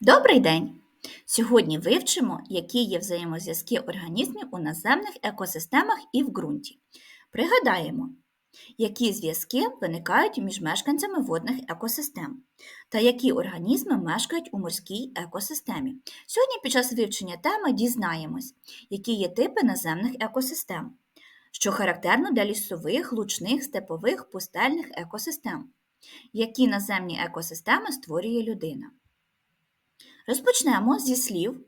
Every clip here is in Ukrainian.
Добрий день! Сьогодні вивчимо, які є взаємозв'язки організмів у наземних екосистемах і в ґрунті. Пригадаємо, які зв'язки виникають між мешканцями водних екосистем та які організми мешкають у морській екосистемі. Сьогодні під час вивчення теми дізнаємось, які є типи наземних екосистем, що характерно для лісових, лучних, степових, пустельних екосистем, які наземні екосистеми створює людина. Розпочнемо зі слів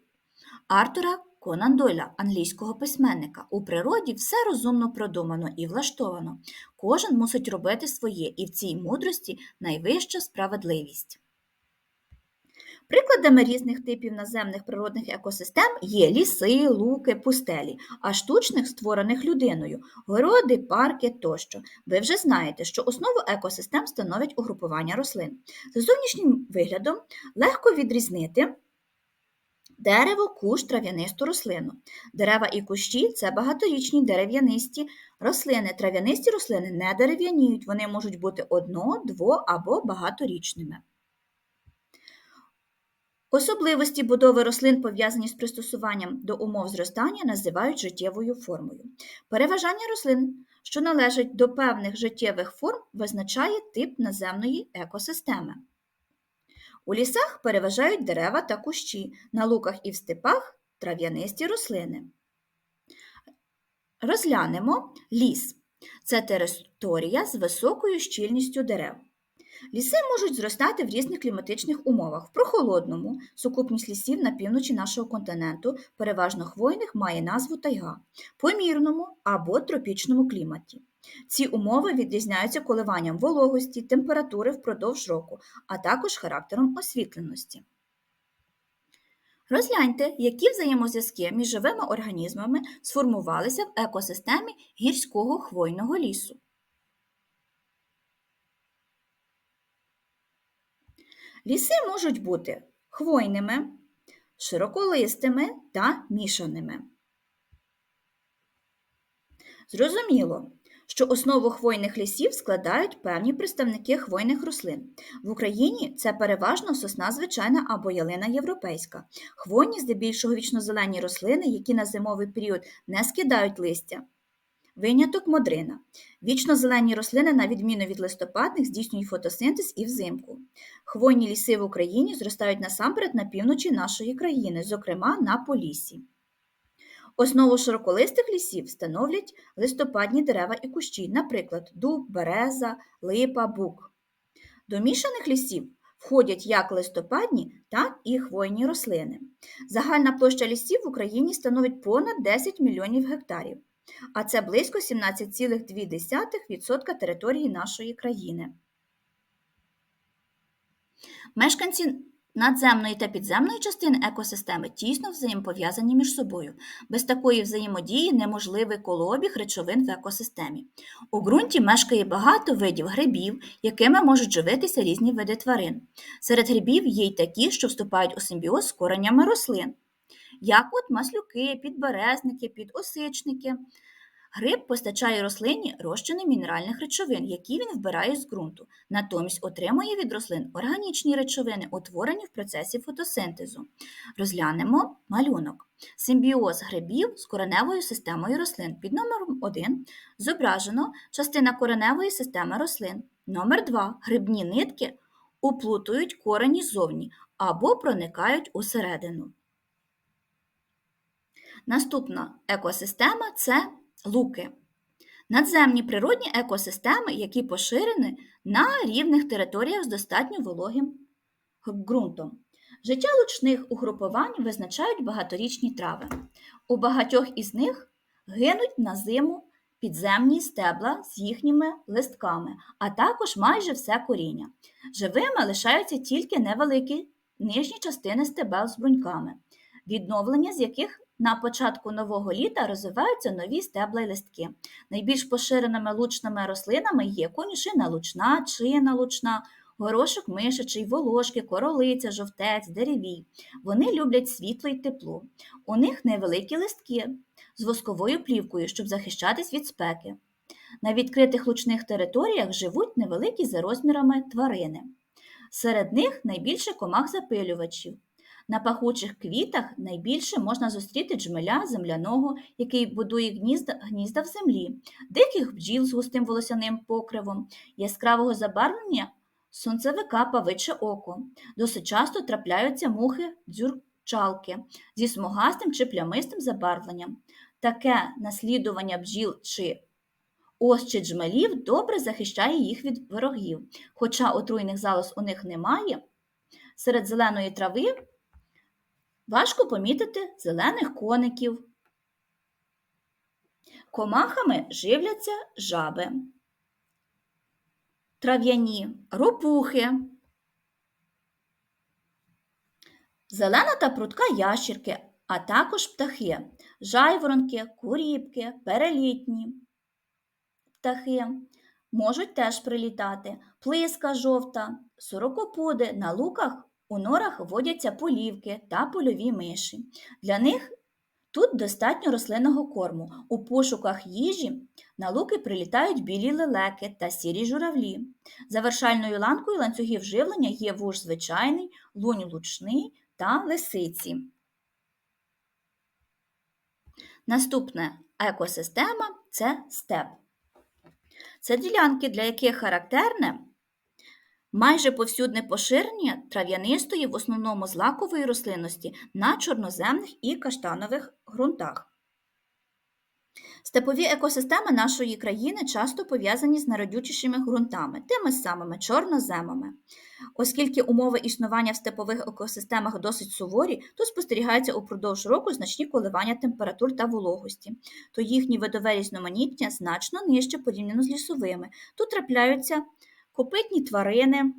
Артура Конан Дойля, англійського письменника. У природі все розумно продумано і влаштовано. Кожен мусить робити своє, і в цій мудрості найвища справедливість. Прикладами різних типів наземних природних екосистем є ліси, луки, пустелі, а штучних, створених людиною, городи, парки тощо. Ви вже знаєте, що основу екосистем становить угрупування рослин. За зовнішнім виглядом легко відрізнити дерево, кущ, трав'янисту рослину. Дерева і кущі це багаторічні дерев'янисті рослини. Трав'янисті рослини не дерев'яніють, вони можуть бути одно, дво або багаторічними. Особливості будови рослин, пов'язані з пристосуванням до умов зростання, називають життєвою формою. Переважання рослин, що належать до певних життєвих форм, визначає тип наземної екосистеми. У лісах переважають дерева та кущі, на луках і в степах трав'янисті рослини. Розглянемо ліс. Це територія з високою щільністю дерев. Ліси можуть зростати в різних кліматичних умовах. В прохолодному сукупність лісів на півночі нашого континенту, переважно хвойних, має назву тайга, помірному або тропічному кліматі. Ці умови відрізняються коливанням вологості, температури впродовж року, а також характером освітленості. Розгляньте, які взаємозв'язки між живими організмами сформувалися в екосистемі гірського хвойного лісу. Ліси можуть бути хвойними, широколистими та мішаними. Зрозуміло, що основу хвойних лісів складають певні представники хвойних рослин. В Україні це переважно сосна звичайна або ялина європейська. Хвойні здебільшого вічнозелені рослини, які на зимовий період не скидають листя. Виняток модрина. Вічно-зелені рослини, на відміну від листопадних, здійснюють фотосинтез і взимку. Хвойні ліси в Україні зростають насамперед на півночі нашої країни, зокрема на Поліссі. Основу широколистих лісів становлять листопадні дерева і кущі, наприклад, дуб, береза, липа, бук. До мішаних лісів входять як листопадні, так і хвойні рослини. Загальна площа лісів в Україні становить понад 10 мільйонів гектарів а це близько 17,2% території нашої країни. Мешканці надземної та підземної частини екосистеми тісно взаємопов'язані між собою. Без такої взаємодії неможливий колообіг речовин в екосистемі. У ґрунті мешкає багато видів грибів, якими можуть живитися різні види тварин. Серед грибів є й такі, що вступають у симбіоз з коренями рослин як от маслюки, підберезники, підосичники. Гриб постачає рослині розчини мінеральних речовин, які він вбирає з ґрунту, натомість отримує від рослин органічні речовини, утворені в процесі фотосинтезу. Розглянемо малюнок. Симбіоз грибів з кореневою системою рослин. Під номером 1 зображено частина кореневої системи рослин. Номер 2 грибні нитки уплутують корені ззовні або проникають усередину. Наступна екосистема це луки. Надземні природні екосистеми, які поширені на рівних територіях з достатньо вологим ґрунтом. Життя лучних угрупувань визначають багаторічні трави. У багатьох із них гинуть на зиму підземні стебла з їхніми листками, а також майже все коріння. Живими лишаються тільки невеликі нижні частини стебел з бруньками, відновлення з яких на початку нового літа розвиваються нові стебла й листки. Найбільш поширеними лучними рослинами є конюшина лучна, чина лучна, горошок мишачий, волошки, королиця, жовтець, деревій. Вони люблять світло й тепло. У них невеликі листки з восковою плівкою, щоб захищатись від спеки. На відкритих лучних територіях живуть невеликі за розмірами тварини. Серед них найбільше комах запилювачів. На пахучих квітах найбільше можна зустріти джмеля земляного, який будує гнізда, гнізда в землі, диких бджіл з густим волосяним покривом, яскравого забарвлення сонцевика павиче око. Досить часто трапляються мухи дзюрчалки зі смугастим чи плямистим забарвленням. Таке наслідування бджіл чи ос чи джмелів добре захищає їх від ворогів. Хоча отруйних залоз у них немає, серед зеленої трави важко помітити зелених коників. Комахами живляться жаби, трав'яні ропухи, зелена та прудка ящірки, а також птахи, жайворонки, куріпки, перелітні птахи. Можуть теж прилітати плиска жовта, сорокопуди на луках у норах водяться полівки та польові миші. Для них тут достатньо рослинного корму. У пошуках їжі на луки прилітають білі лелеки та сірі журавлі. Завершальною ланкою ланцюгів живлення є вуж звичайний, лунь лучний та лисиці. Наступна екосистема це степ. Це ділянки, для яких характерне майже повсюдне поширення трав'янистої, в основному злакової рослинності на чорноземних і каштанових ґрунтах. Степові екосистеми нашої країни часто пов'язані з найродючішими ґрунтами, тими самими чорноземами. Оскільки умови існування в степових екосистемах досить суворі, то спостерігаються упродовж року значні коливання температур та вологості, то їхні видове різноманіття значно нижче порівняно з лісовими. Тут трапляються копитні тварини,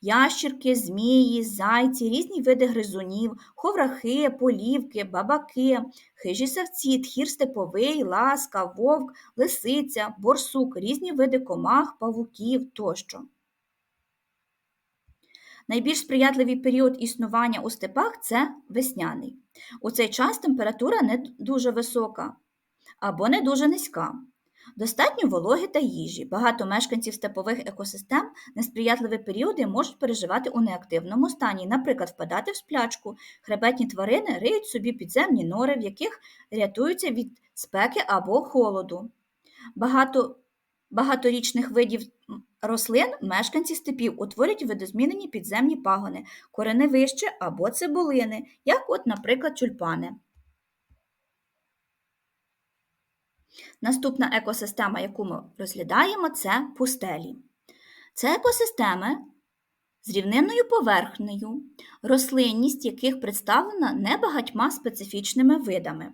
ящірки, змії, зайці, різні види гризунів, ховрахи, полівки, бабаки, хижі савці, тхір степовий, ласка, вовк, лисиця, борсук, різні види комах, павуків тощо. Найбільш сприятливий період існування у степах це весняний. У цей час температура не дуже висока або не дуже низька. Достатньо вологи та їжі. Багато мешканців степових екосистем несприятливі періоди можуть переживати у неактивному стані, наприклад, впадати в сплячку. Хребетні тварини риють собі підземні нори, в яких рятуються від спеки або холоду. Багато багаторічних видів рослин мешканці степів утворюють видозмінені підземні пагони, кореневище або цибулини, як, от, наприклад, тюльпани. Наступна екосистема, яку ми розглядаємо, це пустелі. Це екосистеми з рівнинною поверхнею, рослинність яких представлена небагатьма специфічними видами.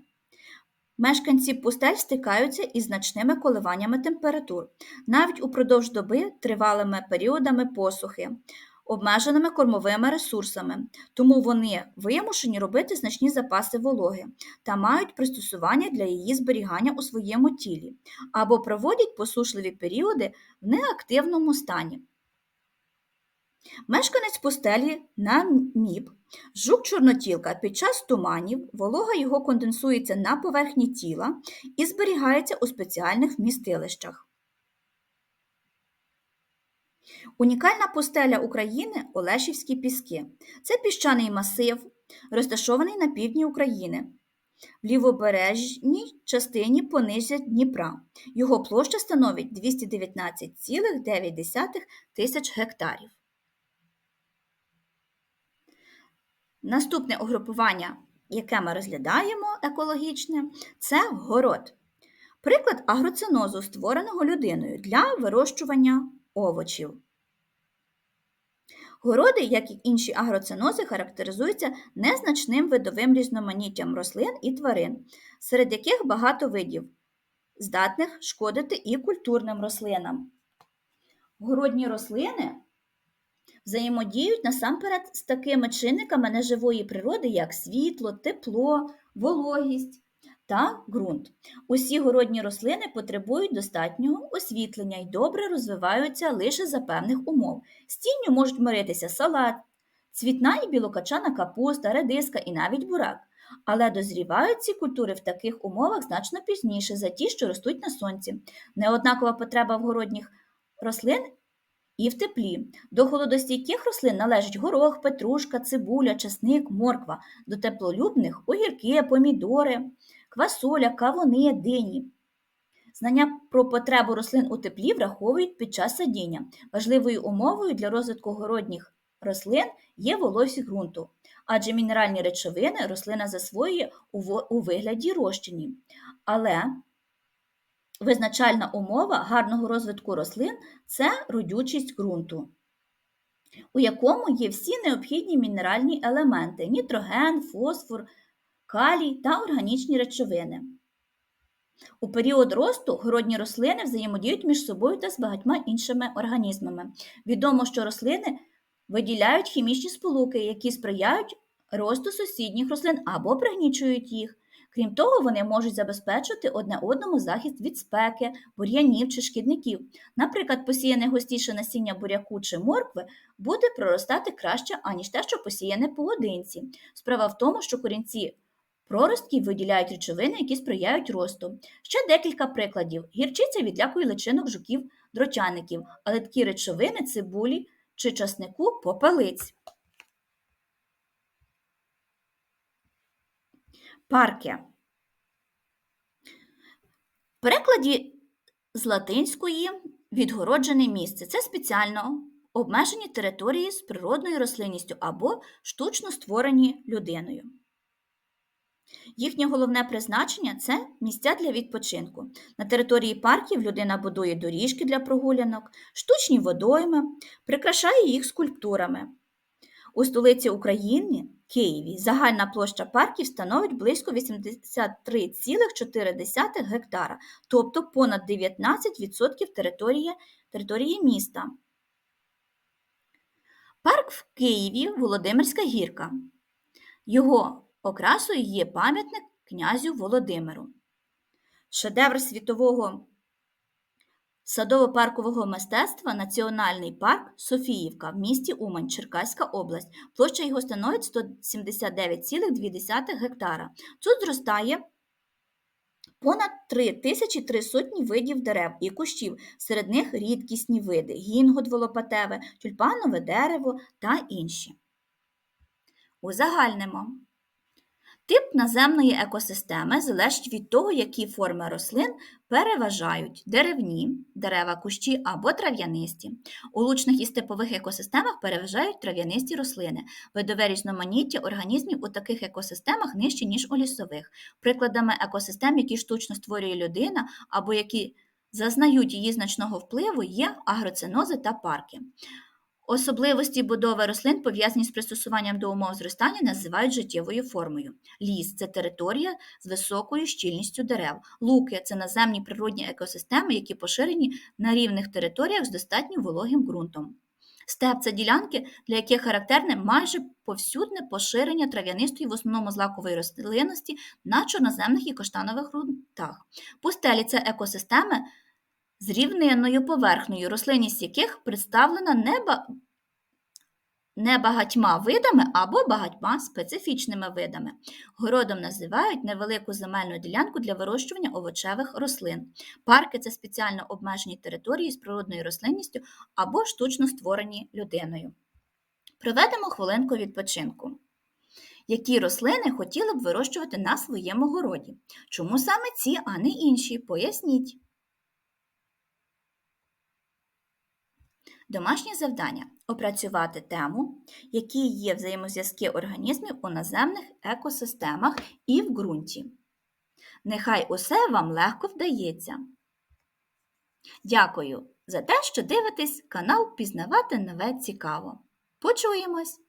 Мешканці пустель стикаються із значними коливаннями температур, навіть упродовж доби тривалими періодами посухи, обмеженими кормовими ресурсами, тому вони вимушені робити значні запаси вологи та мають пристосування для її зберігання у своєму тілі або проводять посушливі періоди в неактивному стані. Мешканець пустелі на міп, жук чорнотілка під час туманів, волога його конденсується на поверхні тіла і зберігається у спеціальних вмістилищах. Унікальна пустеля України Олешівські піски. Це піщаний масив, розташований на півдні України, в лівобережній частині понижжя Дніпра. Його площа становить 219,9 тисяч гектарів. Наступне угрупування, яке ми розглядаємо екологічне, це город. Приклад агроцинозу, створеного людиною для вирощування овочів. Городи, як і інші агроцинози, характеризуються незначним видовим різноманіттям рослин і тварин, серед яких багато видів, здатних шкодити і культурним рослинам. Городні рослини взаємодіють насамперед з такими чинниками неживої природи, як світло, тепло, вологість та ґрунт. Усі городні рослини потребують достатнього освітлення і добре розвиваються лише за певних умов. З тінню можуть миритися салат, цвітна і білокачана капуста, редиска і навіть бурак. Але дозрівають ці культури в таких умовах значно пізніше за ті, що ростуть на сонці. Неоднакова потреба в городніх рослин і в теплі. До холодостійких рослин належать горох, петрушка, цибуля, чесник, морква, до теплолюбних огірки, помідори, квасоля, кавуни, дині. Знання про потребу рослин у теплі враховують під час садіння. Важливою умовою для розвитку городніх рослин є вологість ґрунту, адже мінеральні речовини рослина засвоює у вигляді розчині. Але визначальна умова гарного розвитку рослин це родючість ґрунту, у якому є всі необхідні мінеральні елементи нітроген, фосфор, калій та органічні речовини. У період росту городні рослини взаємодіють між собою та з багатьма іншими організмами. Відомо, що рослини виділяють хімічні сполуки, які сприяють росту сусідніх рослин або пригнічують їх. Крім того, вони можуть забезпечувати одне одному захист від спеки, бур'янів чи шкідників. Наприклад, посіяне густіше насіння буряку чи моркви буде проростати краще, аніж те, що посіяне поодинці. Справа в тому, що корінці проростків виділяють речовини, які сприяють росту. Ще декілька прикладів. Гірчиця відлякує личинок жуків, дрочаників, але такі речовини цибулі чи часнику попелиць. Парки. В перекладі з латинської відгороджене місце це спеціально обмежені території з природною рослинністю або штучно створені людиною. Їхнє головне призначення це місця для відпочинку. На території парків людина будує доріжки для прогулянок, штучні водойми, прикрашає їх скульптурами. У столиці України, Києві, загальна площа парків становить близько 83,4 гектара, тобто понад 19% території, території міста. Парк в Києві Володимирська гірка. Його окрасою є пам'ятник князю Володимиру. Шедевр світового садово-паркового мистецтва Національний парк Софіївка в місті Умань, Черкаська область. Площа його становить 179,2 гектара. Тут зростає понад 3300 видів дерев і кущів, серед них рідкісні види гінгот волопатеве, тюльпанове дерево та інші. Узагальнимо. Тип наземної екосистеми залежить від того, які форми рослин переважають деревні, дерева, кущі або трав'янисті. У лучних і степових екосистемах переважають трав'янисті рослини. Видове різноманіття організмів у таких екосистемах нижче, ніж у лісових. Прикладами екосистем, які штучно створює людина або які зазнають її значного впливу, є агроцинози та парки. Особливості будови рослин, пов'язані з пристосуванням до умов зростання, називають життєвою формою. Ліс це територія з високою щільністю дерев. Луки це наземні природні екосистеми, які поширені на рівних територіях з достатньо вологим ґрунтом. Степ це ділянки, для яких характерне майже повсюдне поширення трав'янистої, в основному злакової рослинності на чорноземних і каштанових ґрунтах. Пустелі це екосистеми з рівнинною поверхнею, рослинність яких представлена неба... не багатьма видами або багатьма специфічними видами. Городом називають невелику земельну ділянку для вирощування овочевих рослин. Парки це спеціально обмежені території з природною рослинністю або штучно створені людиною. Проведемо хвилинку відпочинку. Які рослини хотіли б вирощувати на своєму городі? Чому саме ці, а не інші? Поясніть. Домашнє завдання опрацювати тему, які є взаємозв'язки організмів у наземних екосистемах і в ґрунті. Нехай усе вам легко вдається. Дякую за те, що дивитесь канал Пізнавати нове цікаво. Почуємось!